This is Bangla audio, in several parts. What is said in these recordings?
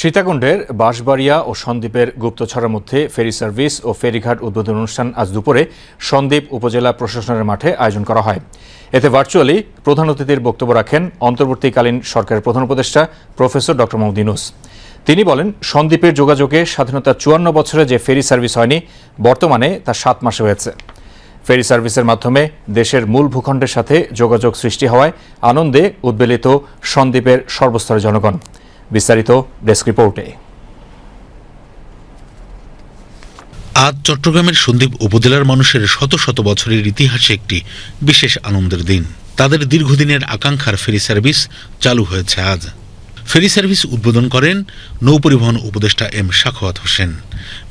সীতাকুণ্ডের বাঁশবাড়িয়া ও সন্দ্বীপের গুপ্তছড়ার মধ্যে ফেরি সার্ভিস ও ফেরিঘাট উদ্বোধন অনুষ্ঠান আজ দুপুরে সন্দ্বীপ উপজেলা প্রশাসনের মাঠে আয়োজন করা হয়। এতে ভার্চুয়ালি প্রধান অতিথির বক্তব্য রাখেন অন্তর্বর্তীকালীন সরকারের প্রধান উপদেষ্টা প্রফেসর ড মোহাম্মদ ইউনুস। তিনি বলেন, সন্দ্বীপের যোগাযোগে স্বাধীনতার চুয়ান্ন বছরে যে ফেরি সার্ভিস হয়নি, বর্তমানে তা সাত মাসে হয়েছে। ফেরি সার্ভিসের মাধ্যমে দেশের মূল ভূখণ্ডের সাথে যোগাযোগ সৃষ্টি হওয়ায় আনন্দে উদ্বেলিত সন্দ্বীপের সর্বস্তরের জনগণ। বিস্তারিত ডেস্ক রিপোর্টে। আজ চট্টগ্রামের সন্দ্বীপ উপজেলার মানুষের শত শত বছরের ইতিহাসে একটি বিশেষ আনন্দের দিন। তাদের দীর্ঘদিনের আকাঙ্ক্ষার ফেরি সার্ভিস চালু হয়েছে আজ। ফেরি সার্ভিস উদ্বোধন করেন নৌপরিবহন উপদেষ্টা এম সাখাওয়াত হোসেন।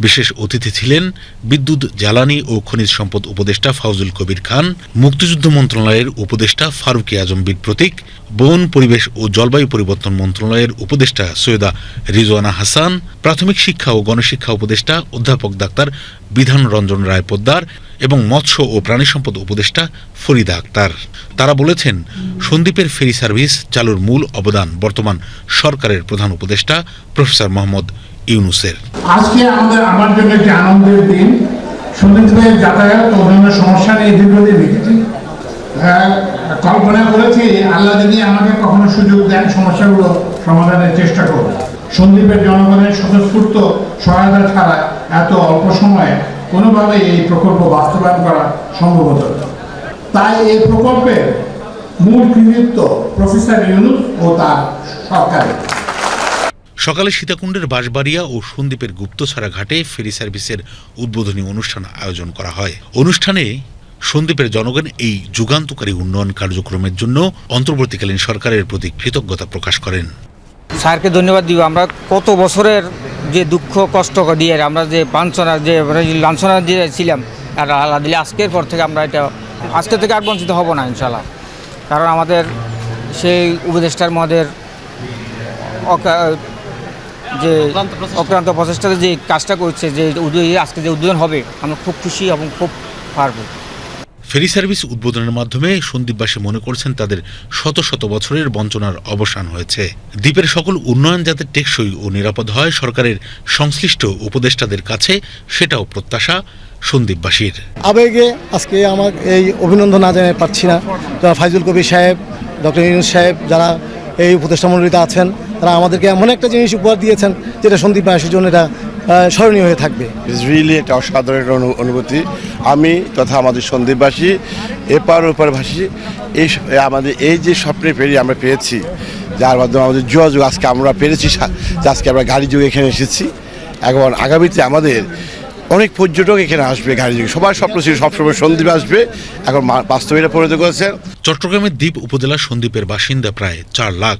বিশেষ অতিথি ছিলেন বিদ্যুৎ, জ্বালানি ও খনিজ সম্পদ উপদেষ্টা ফাউজুল কবির খান, মুক্তিযুদ্ধ মন্ত্রণালয়ের উপদেষ্টা ফারুকি আজম বীর প্রতীক, বন, পরিবেশ ও জলবায়ু পরিবর্তন মন্ত্রণালয়ের উপদেষ্টা সৈয়দা রিজওয়ানা হাসান, প্রাথমিক শিক্ষা ও গণশিক্ষা উপদেষ্টা অধ্যাপক ডাক্তার বিধান রঞ্জন রায় পোদ্দার এবং মৎস্য ও প্রাণী সম্পদ উপদেষ্টা ফরিদা আক্তার। তারা বলেছেন সন্দ্বীপের ফেরি সার্ভিস চালুর মূল অবদান বর্তমান সরকারের প্রধান উপদেষ্টা প্রফেসর মোহাম্মদ ইউনুসের। আজকে আমাদের আমার জন্য একটি আনন্দের দিন। সন্ধ্যে যাতায়াত ও অন্যান্য সমস্যা নিয়ে দীর্ঘদিন দেখেছি। আহ, কল্পনা করেছি আল্লাহ যদি আমাকে কখনো সুযোগ দেন সমস্যাগুলো সমাধানের চেষ্টা করব। সন্দীপের জনগণের স্বতঃস্ফূর্ত সহায়তা ছাড়া এত অল্প সময়ে কোনোভাবেই এই প্রকল্প বাস্তবায়ন করা সম্ভব হতো তাই এই প্রকল্পের মূল কৃতিত্ব প্রফেসর ইউনুস ও তার সরকারের। সকালে সীতাকুণ্ডের বাঁশবাড়িয়া ও সন্দ্বীপের গুপ্তছড়া ঘাটে ফেরি সার্ভিসের উদ্বোধনী অনুষ্ঠান আয়োজন করা হয়। অনুষ্ঠানে সন্দ্বীপের জনগণ এই যুগান্তকারী উন্নয়ন কার্যক্রমের জন্য অন্তর্বর্তীকালীন সরকারের প্রতি কৃতজ্ঞতা প্রকাশ করেন। স্যারকে ধন্যবাদ দিব। আমরা কত বছরের যে দুঃখ, কষ্ট দিয়ে আমরা যে বাঞ্ছনা, যে লাঞ্ছনা দিয়ে ছিলাম, আর আল্লাহ দিলে আজকের পর থেকে আমরা এটা, আজকে থেকে আর বঞ্চিত হব না ইনশাল্লাহ কারণ আমাদের সেই উপদেষ্টার মদের যে অক্রান্ত প্রচেষ্টাতে যে কাজটা করছে যে আজকে যে উদ্বোধন হবে আমরা খুব খুশি এবং খুব পারব। ফেরি সার্ভিস উদ্বোধনের মাধ্যমে সন্দ্বীপবাসী মনে করছেন তাদের শত শত বছরের বঞ্চনার অবসান হয়েছে। দ্বীপের সকল উন্নয়ন যাতে টেকসই ও নিরাপদ হয় সরকারের সংশ্লিষ্ট উপদেষ্টাদের কাছে সেটাও প্রত্যাশা সন্দ্বীপবাসীর। আবেগে আজকে আমার এই অভিনন্দন না জানিয়ে পারছি না। যারা ফাইজুল কবির সাহেব ডক্টর ইউনুস সাহেব যারা এই উপদেষ্টা মন্ডলীতে আছেন তারা আমাদেরকে এমন একটা জিনিস উপহার দিয়েছেন যেটা সন্দীপ সন্দীপবাসীর জন্য এটা স্মরণীয় হয়ে থাকবে। ইটস রিয়েলি একটা অসাধারণ অনুভূতি। আমি তথা আমাদের সন্দীপবাসী এপার ওপার ভাসী এই আমাদের এই যে স্বপ্নের ফেরি আমরা পেয়েছি যার মাধ্যমে আমাদের যোগাযোগ আজকে আমরা পেরেছি আজকে আমরা গাড়ি যুগে এখানে এসেছি। এখন আগামীতে আমাদের অনেক পর্যটক এখানে আসবে গাড়ি যুগে। সবার স্বপ্ন ছিল সবসময় সন্দীপ আসবে। এখন মা- বাস্তবে এটা পরিণত করেছেন। চট্টগ্রামের দ্বীপ উপজেলা সন্দ্বীপের বাসিন্দা প্রায় চার লাখ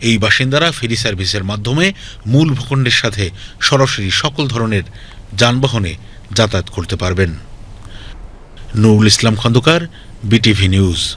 এই বাসিন্দারা ফেরি সার্ভিসের মাধ্যমে মূল ভূখণ্ডের সাথে সরাসরি সকল ধরনের যানবাহনে যাতায়াত করতে পারবেন। Nurul Islam Khandakar, BTV news.